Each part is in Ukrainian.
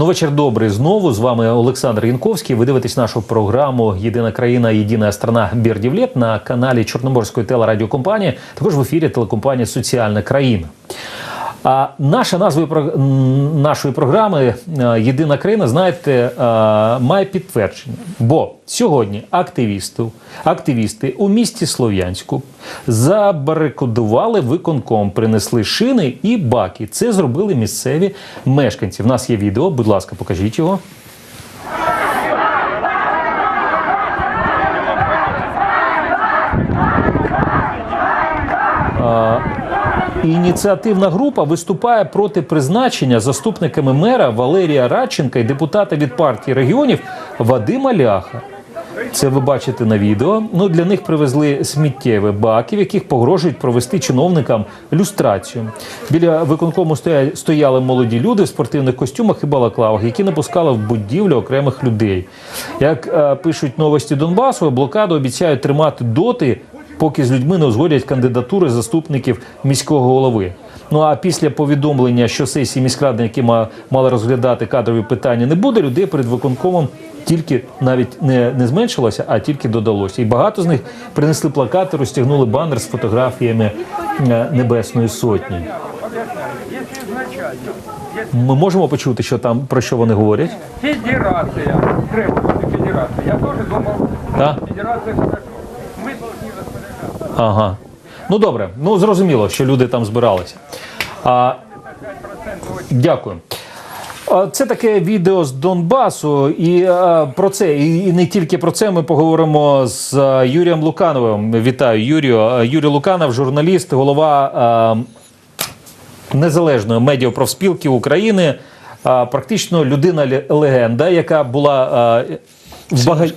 Ну, вечір добрий знову. З вами Олександр Янковський. Ви дивитесь нашу програму Єдина країна, єдина страна Бердівлет на каналі Чорноморської телерадіокомпанії. Також в ефірі телекомпанія Соціальна країна. А наша назва нашої програми е, Єдина країна, знаєте, е, має підтвердження. Бо сьогодні активісти, активісти у місті Слов'янську забарикодували виконком, принесли шини і баки. Це зробили місцеві мешканці. В нас є відео, будь ласка, покажіть його. Ініціативна група виступає проти призначення заступниками мера Валерія Радченка і депутата від партії регіонів Вадима Ляха. Це ви бачите на відео. Ну для них привезли сміттєві баки, в яких погрожують провести чиновникам люстрацію. Біля виконкому стояли молоді люди в спортивних костюмах і балаклавах, які не пускали в будівлю окремих людей. Як е, пишуть новості Донбасу, блокаду обіцяють тримати доти, поки з людьми не узгодять кандидатури заступників міського голови. Ну а після повідомлення, що сесії міськради, які ма- мали розглядати кадрові питання, не буде, людей перед виконкомом тільки навіть не, не зменшилося, а тільки додалося. І багато з них принесли плакати, розтягнули банер з фотографіями е, Небесної Сотні. Ми можемо почути, що там про що вони говорять? Федерація. Треба бути федерація. Я теж думав, федерація. Ага. Ну добре, ну зрозуміло, що люди там збиралися. А, дякую. Це таке відео з Донбасу, і про це, і, не тільки про це. Ми поговоримо з Юрієм Лукановим. Вітаю, Юрію. Юрій Луканов, журналіст, голова а, незалежної медіапрофспілки України, практично людина легенда, яка була. Багать...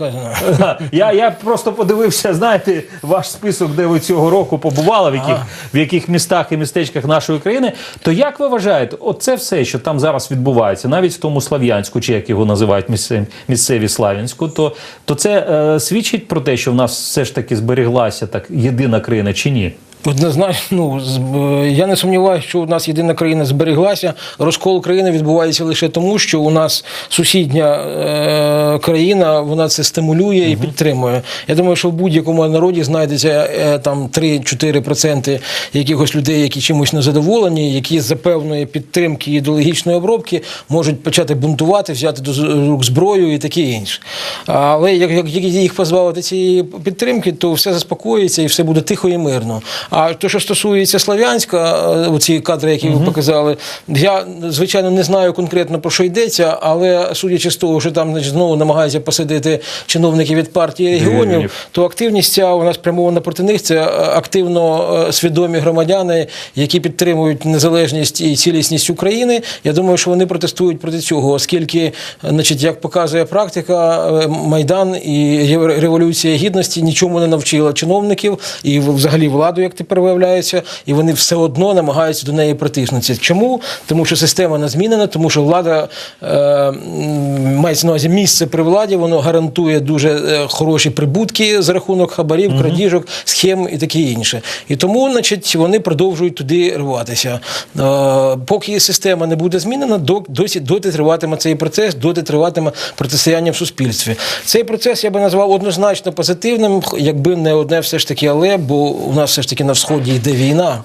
Я, я просто подивився, знаєте, ваш список, де ви цього року побували, в яких, в яких містах і містечках нашої країни. То як ви вважаєте, оце все, що там зараз відбувається, навіть в тому Слав'янську, чи як його називають місцеві, місцеві Слав'янську, то, то це е, свідчить про те, що в нас все ж таки зберіглася так єдина країна чи ні? Однозначно, ну е, я не сумніваюся, що у нас єдина країна зберіглася. Розкол країни відбувається лише тому, що у нас сусідня е, країна вона це стимулює і підтримує. Я думаю, що в будь-якому народі знайдеться е, там 3-4% якихось людей, які чимось незадоволені, які за певної підтримки і ідеологічної обробки можуть почати бунтувати, взяти до рук зброю і таке інше. Але як, як їх позбавити цієї підтримки, то все заспокоїться і все буде тихо і мирно. А то, що стосується Слов'янська, е, оці кадри, які ви показали, я звичайно не знаю конкретно про що йдеться, але судячи з того, що там значить, знову намагаються посадити чиновники від партії регіонів, то активність ця у нас спрямована проти них. Це е, активно е, свідомі громадяни, які підтримують незалежність і цілісність України. Я думаю, що вони протестують проти цього, оскільки, значить, як показує практика, майдан і Ре- революція гідності нічому не навчила чиновників і взагалі владу, як тепер виявляється, і вони все одно намагаються до неї притиснутися. Чому? Тому що система не змінена, тому що влада е, мається на увазі місце при владі, воно гарантує дуже е, хороші прибутки за рахунок хабарів, крадіжок, схем і таке інше. І тому, значить, вони продовжують туди рватися. Е, поки система не буде змінена, досі доти триватиме цей процес, доти триватиме протистояння в суспільстві. Цей процес я би назвав однозначно позитивним, якби не одне все ж таки, але бо у нас все ж таки на сході йде війна,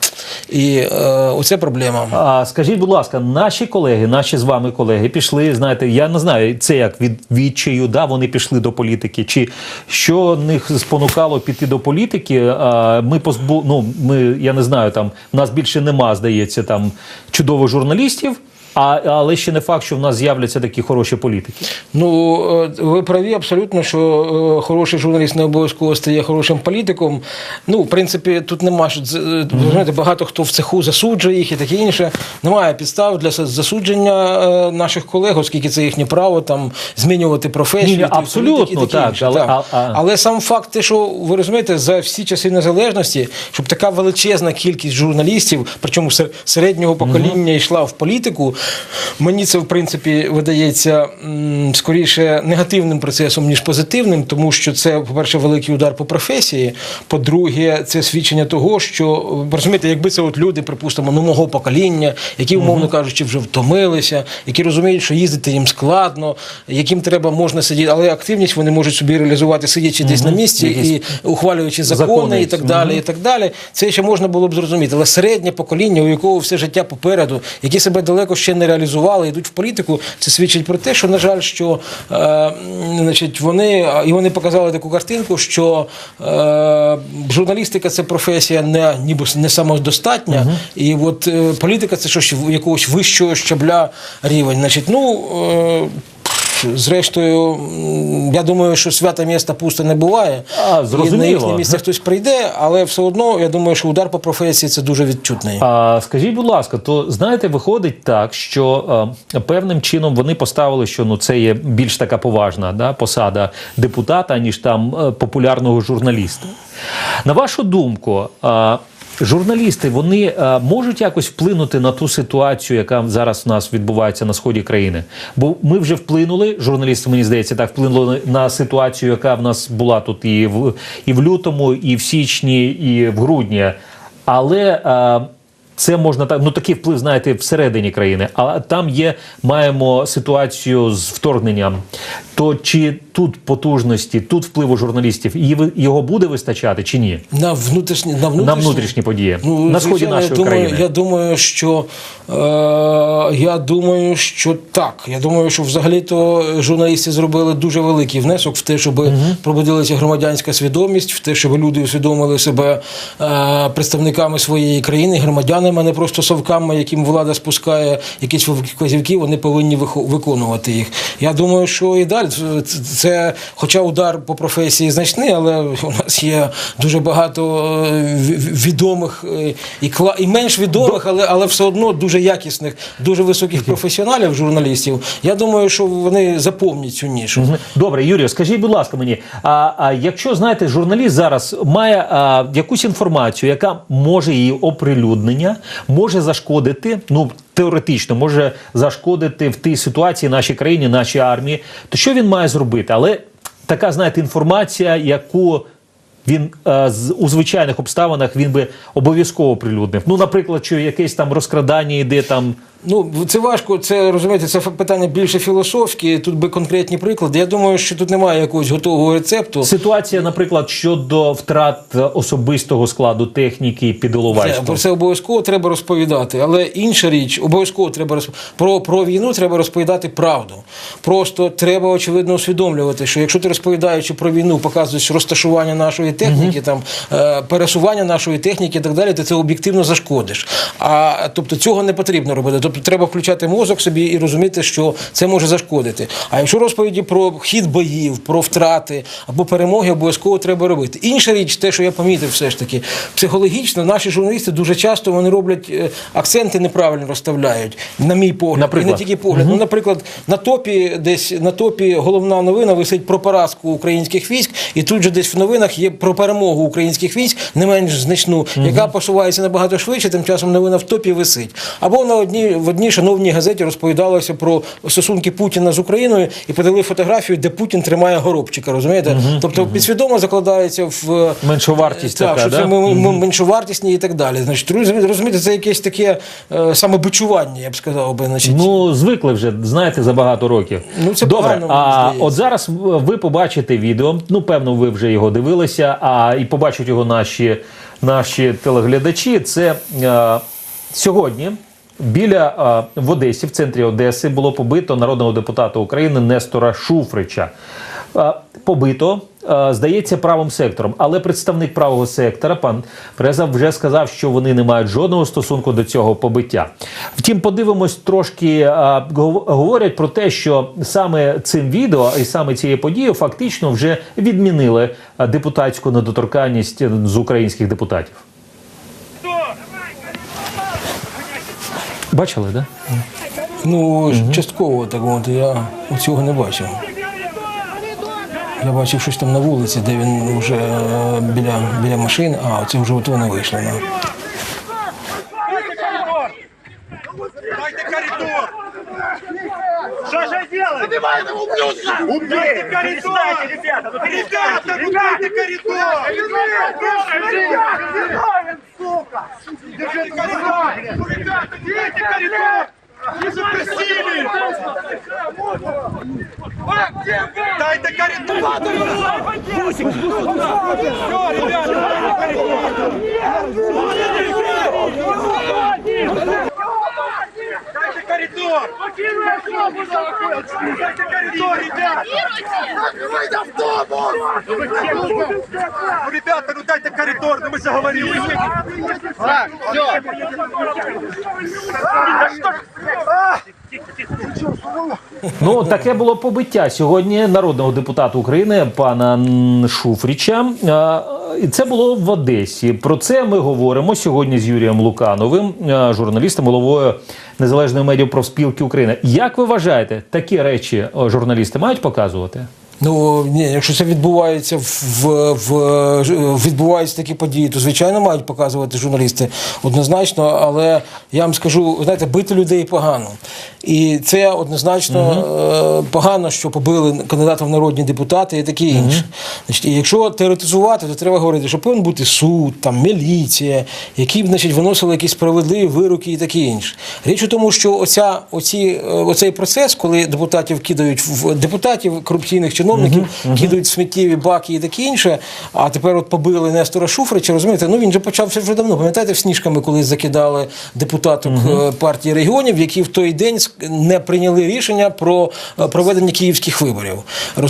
і е, оце проблема. А скажіть, будь ласка, наші колеги, наші з вами колеги, пішли. Знаєте, я не знаю, це як від відчаю, да, вони пішли до політики, чи що них спонукало піти до політики? А, ми позбу, ну, ми, я не знаю, там в нас більше нема, здається, там чудових журналістів. А, але ще не факт, що в нас з'являться такі хороші політики. Ну, е, ви праві абсолютно, що е, хороший журналіст не обов'язково стає хорошим політиком. Ну, в принципі, тут нема що е, знаєте, багато хто в цеху засуджує їх і таке інше. Немає підстав для засудження наших колег, оскільки це їхнє право там змінювати професію. Ні, абсолютно, і так, інше, але- так. а- а- Але сам факт, те, що ви розумієте, за всі часи незалежності, щоб така величезна кількість журналістів, причому сер- середнього покоління, йшла в політику, Мені це в принципі видається скоріше негативним процесом, ніж позитивним, тому що це, по-перше, великий удар по професії. По-друге, це свідчення того, що розумієте, якби це от люди, припустимо, ну мого покоління, які, умовно кажучи, вже втомилися, які розуміють, що їздити їм складно, яким треба можна сидіти, але активність вони можуть собі реалізувати, сидячи десь на місці і ухвалюючи закони, Закони і так далі. І так далі. Це ще можна було б зрозуміти. Але середнє покоління, у якого все життя попереду, які себе далеко ще не реалізували, йдуть в політику. Це свідчить про те, що на жаль, що е, значить, вони і вони показали таку картинку, що е, журналістика це професія не ніби не самодостатня, і от е, політика це щось якогось вищого щабля рівень. Значить, ну. Е, Зрештою, я думаю, що свята міста пусто не буває. А, І зрозуміло. на їхнє місце хтось прийде, але все одно я думаю, що удар по професії це дуже відчутний. А скажіть, будь ласка, то знаєте, виходить так, що е, певним чином вони поставили, що ну це є більш така поважна да, посада депутата, ніж там е, популярного журналіста. На вашу думку, е, журналісти вони е, можуть якось вплинути на ту ситуацію, яка зараз у нас відбувається на сході країни? Бо ми вже вплинули, журналісти, мені здається, так вплинули на ситуацію, яка в нас була тут і в і в лютому, і в січні, і в грудні. Але е, це можна так, ну такий вплив, знаєте, всередині країни. А там є, маємо ситуацію з вторгненням. То чи тут потужності, тут впливу журналістів, і його буде вистачати чи ні? На внутрішні, на внутрішні, На внутрішні події Ну, на сході звичайно, нашої я думаю, країни. Я думаю, що е, я думаю, що так. Я думаю, що взагалі-то журналісти зробили дуже великий внесок в те, щоб пробудилася громадянська свідомість, в те, щоб люди усвідомили себе е, представниками своєї країни, громадянами, а не просто совками, яким влада спускає якісь вказівки, вони повинні виконувати їх. Я думаю, що і далі це, це, хоча удар по професії значний, але у нас є дуже багато е, відомих е, і кла і менш відомих, але, але все одно дуже якісних, дуже високих професіоналів, журналістів. Я думаю, що вони заповнять цю нішу. Добре, Юрію, скажіть, будь ласка, мені, а, а якщо знаєте, журналіст зараз має а, якусь інформацію, яка може її оприлюднення, може зашкодити, ну теоретично може зашкодити в тій ситуації нашій країні, нашій армії, то що він має зробити? Але така, знаєте, інформація, яку він е, з, у звичайних обставинах він би обов'язково оприлюднив. Ну, наприклад, що якесь там розкрадання йде там. Ну, це важко, це розумієте, це питання більше філософське. Тут би конкретні приклади. Я думаю, що тут немає якогось готового рецепту. Ситуація, наприклад, щодо втрат е, особистого складу техніки під Іловайськом. про це обов'язково треба розповідати. Але інша річ, обов'язково треба розп... про, про війну треба розповідати правду. Просто треба очевидно усвідомлювати, що якщо ти розповідаючи про війну, показуєш розташування нашої техніки, там е, пересування нашої техніки і так далі, ти це об'єктивно зашкодиш. А тобто цього не потрібно робити. Тобто треба включати мозок собі і розуміти, що це може зашкодити. А якщо розповіді про хід боїв, про втрати або перемоги, обов'язково треба робити. Інша річ, те, що я помітив, все ж таки, психологічно наші журналісти дуже часто вони роблять е, акценти неправильно розставляють, на мій погляд, Наприклад? і не тільки погляд. Ну, наприклад, на топі десь на топі головна новина висить про поразку українських військ, і тут же десь в новинах є про перемогу українських військ, не менш значну, яка посувається набагато швидше. Тим часом новина в топі висить. Або на одній в одній шановній газеті розповідалося про стосунки Путіна з Україною і подали фотографію, де Путін тримає горобчика. Розумієте? Тобто підсвідомо закладається в Меншовартість так, така, що да? це ми- меншовартісні і так далі. Значить, розумі- розумієте, це якесь таке е, самобичування, я б сказав би. Значить. Ну, звикли вже, знаєте, за багато років. Ну, це Добре, погано, а от зараз ви побачите відео. Ну, певно, ви вже його дивилися, а і побачать його наші, наші телеглядачі. Це е, сьогодні. Біля е, в Одесі, в центрі Одеси, було побито народного депутата України Нестора Шуфрича. Е, побито, здається, правим сектором. Але представник правого сектора, пан Преза, вже сказав, що вони не мають жодного стосунку до цього побиття. Втім, подивимось трошки. е, Говорять про те, що саме цим відео і саме цією подією фактично вже відмінили е, депутатську недоторканність з українських депутатів. Бачили, да? Ну, частково так от, я цього не бачив. Я бачив щось там на вулиці, де він вже е, біля, біля машини, а це вже от вони вийшли. Ну. Дайте коридор! Дайте коридор! Убивай этого ублюдка! Убейте коридор! Ребята, ну ребята, убейте коридор! Сука! Держите коридор! Ребята, держите коридор! Дайте коридор! Все, ребята! Коридор! Дайте коридор, ребята! Закрывайте автобус! Ребята, ну дайте коридор, ну мы же. Так, все. Ну, таке було побиття сьогодні народного депутата України пана Шуфріча. Це було в Одесі. Про це ми говоримо сьогодні з Юрієм Лукановим, а, журналістом, головою незалежної медіапрофспілки України. Як ви вважаєте, такі речі журналісти мають показувати? Ну ні, якщо це відбувається в, в, в відбуваються такі події, то звичайно мають показувати журналісти однозначно. Але я вам скажу, знаєте, бити людей погано. І це однозначно е, погано, що побили кандидата в народні депутати і таке інше. Значить, і якщо теоретизувати, то треба говорити, що повинен бути суд, там міліція, які б значить виносили якісь справедливі вироки і таке інше. Річ у тому, що оця, оці, е, оцей процес, коли депутатів кидають в депутатів, корупційних чиновників, кидають в сміттєві баки і таке інше. А тепер от побили Нестора Шуфрича, розумієте? Ну він же почався вже давно. Пам'ятаєте, в сніжками, коли закидали депутаток е, партії регіонів, які в той день не прийняли рішення про е, проведення київських виборів.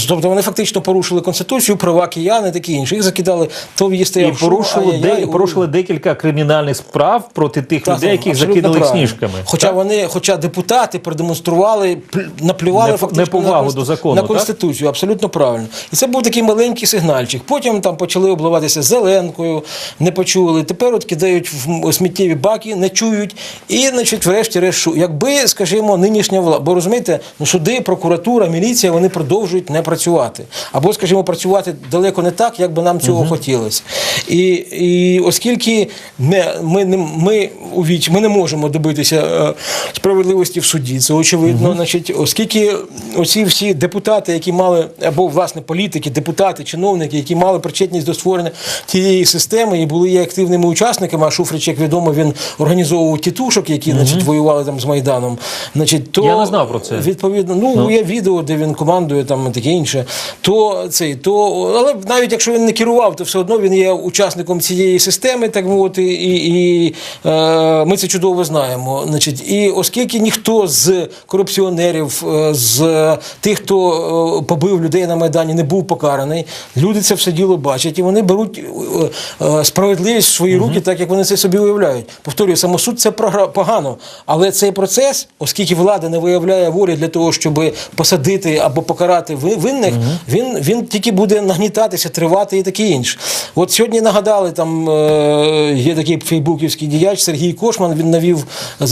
Тобто вони фактично порушили конституцію, права киян і таке інше. Їх закидали то в її І стояв шум, порушили, де, порушили декілька кримінальних справ проти тих так, людей, яких абсолютно закидали правильно. сніжками. Хоча Так? вони, хоча депутати продемонстрували, пл- наплювали Не- фактично неповагу на, до закону, на так? конституцію. Абсолютно правильно. І це був такий маленький сигнальчик. Потім там почали обливатися зеленкою, не почули. Тепер от кидають в сміттєві баки, не чують. І, значить, врешті-решт, якби, скажімо, нинішня влада, бо розумієте, ну суди, прокуратура, міліція, вони продовжують не працювати. Або, скажімо, працювати далеко не так, як би нам цього хотілося. І, і оскільки ми, ми, не- ми, у ми не можемо добитися е, справедливості в суді, це очевидно. Значить, оскільки оці всі депутати, які мали, або власне політики, депутати, чиновники, які мали причетність до створення тієї системи і були її активними учасниками, а Шуфрич, як відомо, він організовував тітушок, які значить, воювали там з Майданом. Значить, то Я не знав про це. Відповідно, ну, є відео, де він командує там і таке інше. То цей, то, але навіть якщо він не керував, то все одно він є учасником цієї системи, так мовити, і, і е, ми це чудово знаємо. Значить, і оскільки ніхто з корупціонерів, е, з тих, хто е, побив людей на Майдані, не був покараний, люди це все діло бачать, і вони беруть е, е, справедливість в свої руки, так як вони це собі уявляють. Повторюю, самосуд це погано, але цей процес, оскільки влада не виявляє волі для того, щоб посадити або покарати ви- винних, він, він тільки буде нагнітатися, тривати і таке інше. От сьогодні нагадали, там е, є такий фейбуківський діяч Сергій Кошман. Він навів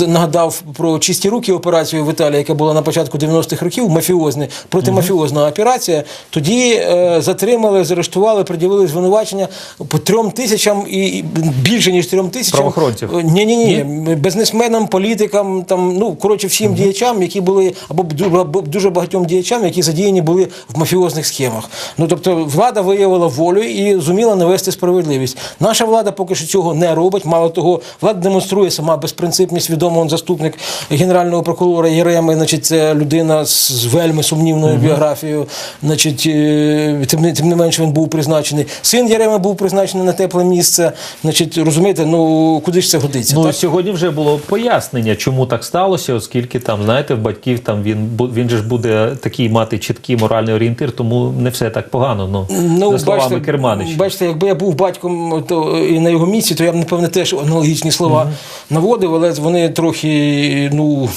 нагадав про чисті руки операцію в Італії, яка була на початку 90-х років, мафіозне, протимафіозна операція. Тоді е, затримали, заарештували, приділили звинувачення по трьом тисячам і більше ніж трьом тисячам Правоохоронців? ні, ні, ні, бізнесменам, політикам, там ну коротше, всім діячам, які були або ду- дуже багатьом діячам, які задіяні були в мафіозних схемах. Ну тобто, влада виявила волю і зуміла навести справедливість. Наша влада поки що цього не робить. Мало того, влада демонструє сама безпринципність. Відомо он заступник генерального прокурора Єреми. Значить, це людина з вельми сумнівною біографією. Значить, е, тим, тим не менше він був призначений. Син Єреми був призначений на тепле місце. Значить, розумієте, ну куди ж це годиться? Ну так? сьогодні вже було пояснення, чому так сталося, оскільки там, знаєте, в батьків там він він же ж буде такий мати чіткий моральний орієнтир, тому не все так погано. Ну, за словами Керманича. бачите, якби я був батьком то, і на його місці, то я б, напевне, теж аналогічні слова наводив, але вони трохи, ну.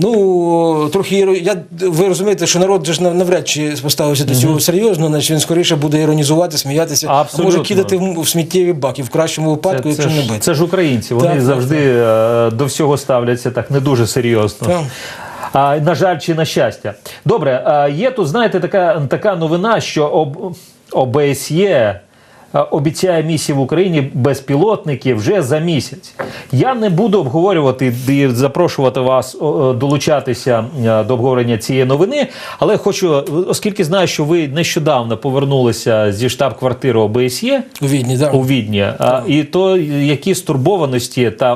Ну, трохи іро- я, ви розумієте, що народ ж нав- навряд чи поставився до цього серйозно, значить він скоріше буде іронізувати, сміятися, а Абсолютно. може кидати в, в сміттєві баки, в кращому випадку, це, якщо це, не бити. це ж українці, вони Так, так, завжди е, до всього ставляться так не дуже серйозно. Так. А, на жаль, чи на щастя. Добре, а, є тут, знаєте, така, така новина, що об, ОБСЄ е, обіцяє місії в Україні безпілотники вже за місяць. Я не буду обговорювати і запрошувати вас е, долучатися е, до обговорення цієї новини, але хочу, е, оскільки знаю, що ви нещодавно повернулися зі штаб-квартири ОБСЄ У Відні, да. у Відні, а, і то які стурбованості та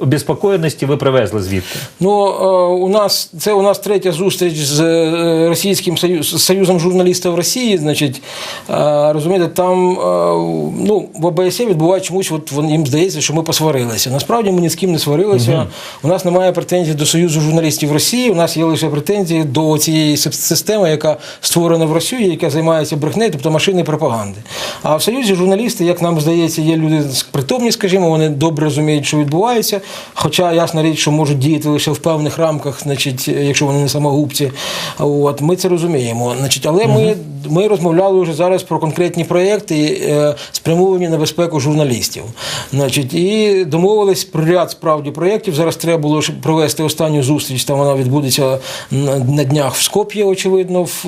обіспокоєності ви привезли звідти? Ну, е, у нас це у нас третя зустріч з е, російським союз, союзом журналістів Росії. Значить, е, розумієте, там е, ну в ОБСЄ відбуває чомусь. От їм здається, що ми посварилися. Насправді ми ні з ким не сварилися. У нас немає претензій до союзу журналістів Росії. У нас є лише претензії до цієї системи, яка створена в Росії, яка займається брехнею, тобто машини пропаганди. А в союзі журналісти, як нам здається, є люди притомні, скажімо, вони добре розуміють, що відбувається. Хоча ясна річ, що можуть діяти лише в певних рамках, значить, якщо вони не самогубці. От ми це розуміємо. Значить, але ми, ми розмовляли вже зараз про конкретні проєкти, е, спрямовані на безпеку журналістів. Значить, і домовились про ряд справді проєктів. Зараз треба було провести останню зустріч. Там вона відбудеться на днях в Скоп'ї, очевидно, в,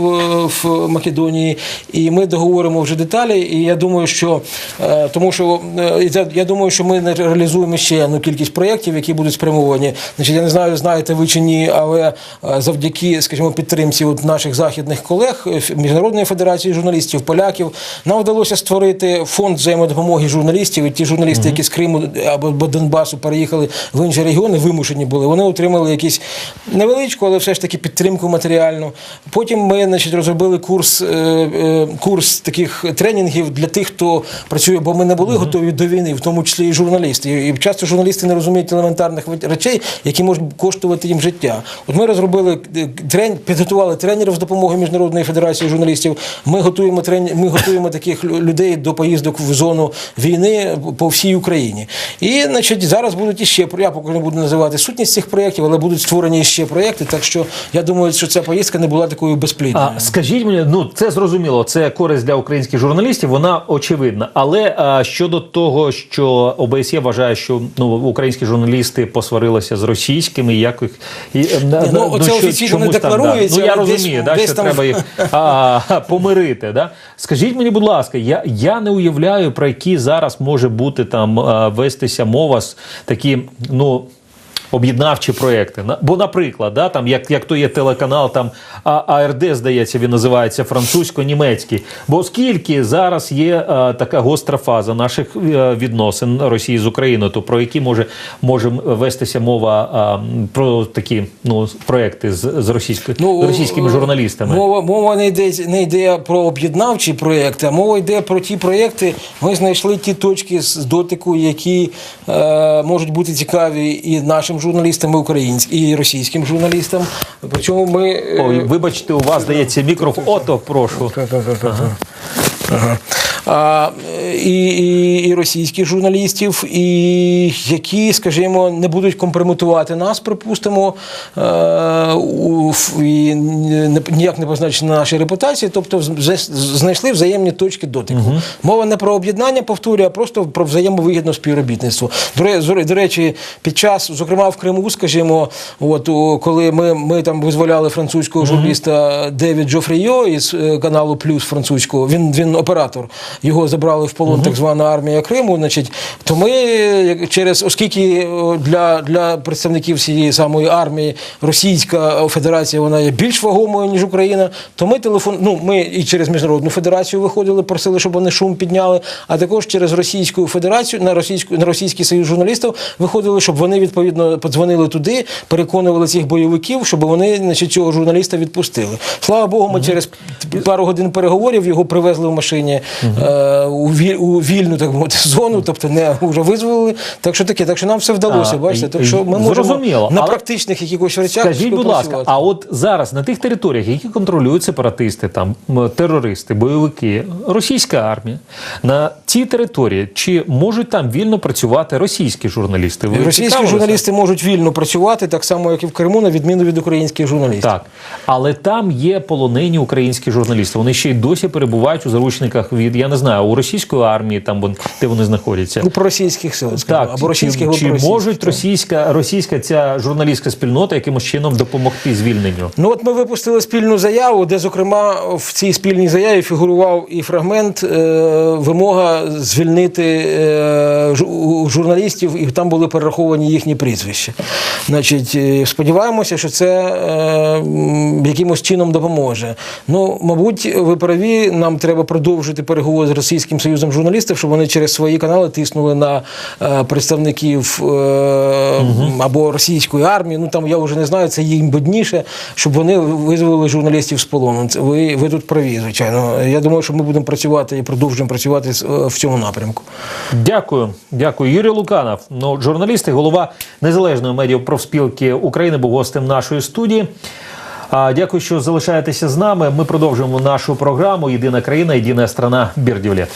в Македонії. І ми договоримо вже деталі. І я думаю, що е, тому що е, я- думаю, що ми не реалізуємо ще одну кількість проєктів, які будуть спрямовані. Значить, я не знаю, знаєте ви чи ні, але е, завдяки, скажімо, підтримці от наших західних колег Міжнародної федерації журналістів, поляків, нам вдалося створити фонд взаємодопомоги журналістів. І ті журналісти, які з Криму або Донбасу переїхали в інші регіони, вимушені були. Вони отримали якісь невеличку, але все ж таки підтримку матеріальну. Потім ми значить, розробили курс, е, е, курс таких тренінгів для тих, хто працює, бо ми не були готові до війни, в тому числі і журналісти. І часто журналісти не розуміють елементарних речей, які можуть коштувати їм життя. От ми розробили е, трен, підготували тренерів з допомоги Міжнародної федерації журналістів. Ми готуємо трен, ми готуємо таких людей до поїздок в зону війни по всій Україні. І значить, зараз будуть іще я поки не буду називати сутність цих проєктів, але будуть створені ще проєкти. Так що я думаю, що ця поїздка не була такою безплідною. А скажіть мені, ну це зрозуміло, це користь для українських журналістів, вона очевидна. Але а, щодо того, що ОБСЄ вважає, що ну українські журналісти посварилися з російськими, як їх і ну, оце що- офіційно не там, да. декларується, Ну я але десь- розумію, да, десь що там- треба їх а, помирити. Да? Скажіть мені, будь ласка, я, я не уявляю, про які зараз може бути там вестися мова з такі, ну. Об'єднавчі проекти. Бо, наприклад, да, там, як, як то є телеканал, там АРД, здається, він називається французько-німецький. Бо оскільки зараз є е, така гостра фаза наших е, відносин Росії з Україною, то про які може, може вестися мова е, про такі ну, проекти з, з, російсько, з російськими е, журналістами. Мова, мова не йде не йде про об'єднавчі проєкти, а мова йде про ті проєкти. Ми знайшли ті точки з дотику, які е, можуть бути цікаві і нашим журналістам, і українським, і російським журналістам. Причому ми е, Ой, вибачте, у вас здається мікрофон. Ото, прошу. Ага. І, і, і російських журналістів, і які, скажімо, не будуть компрометувати нас, припустимо, е, і ніяк не позначені на нашій репутації, тобто знайшли взаємні точки дотику. Мова не про об'єднання, повторюю, а просто про взаємовигідне співробітництво. До, ре- речі, під час, зокрема в Криму, скажімо, от, коли ми, ми там визволяли французького журналіста Девід Джофрійо із е, каналу Плюс французького, він, він оператор, його забрали в полон так звана армія Криму. Значить, то ми е, через, оскільки для, для представників цієї самої армії Російська Федерація вона є більш вагомою, ніж Україна, то ми телефон, ну ми і через міжнародну федерацію виходили, просили, щоб вони шум підняли, а також через Російську Федерацію на російську на російський союз журналістів виходили, щоб вони відповідно подзвонили туди, переконували цих бойовиків, щоб вони значить, цього журналіста відпустили. Слава Богу, ми через пару годин переговорів його привезли в машині е, віль, у вільну так мовити зону, тобто не вже визволили. Так що таке, так що нам все вдалося. А, бачите, так що ми можемо зрозуміло, на практичних якихось речах. Скажіть, будь ласка, а от зараз на тих територіях, які контролюють сепаратисти, там терористи, бойовики, російська армія, на цій території чи можуть там вільно працювати російські журналісти? Ви Російські журналісти можуть вільно працювати, так само, як і в Криму, на відміну від українських журналістів. Так, але там є полонені українські журналісти. Вони ще й досі перебувають у заручниках від я не знаю у російської армії, там вон, де вони знаходяться. Ну, проросійських сил, Так, або російських, чи, чи можуть російська російська ця журналістська спільнота якимось чином допомогти звільненню? Ну от ми випустили спільну заяву, де, зокрема, в цій спільній заяві фігурував і фрагмент е, вимога звільнити е, жу- журналістів, і там були перераховані їхні прізвища. Значить, е, сподіваємося, що це е, якимось чином допоможе. Ну, мабуть, ви праві, нам треба продовжити переговори з Російським Союзом журналістів, щоб вони через свої канали тиснули на е, представників е, або російської армії. Ну там я вже не знаю, це їм видніше, щоб вони визволили журналістів з полону. Ви, ви тут праві, звичайно. Я думаю, що ми будемо працювати і продовжуємо працювати е, в цьому напрямку. Дякую, дякую. Юрій Луканов, ну журналіст і голова незалежної медіапрофспілки України, був гостем нашої студії. Дякую, що залишаєтеся з нами. Ми продовжуємо нашу програму Єдина країна, єдина страна Бірдівлет.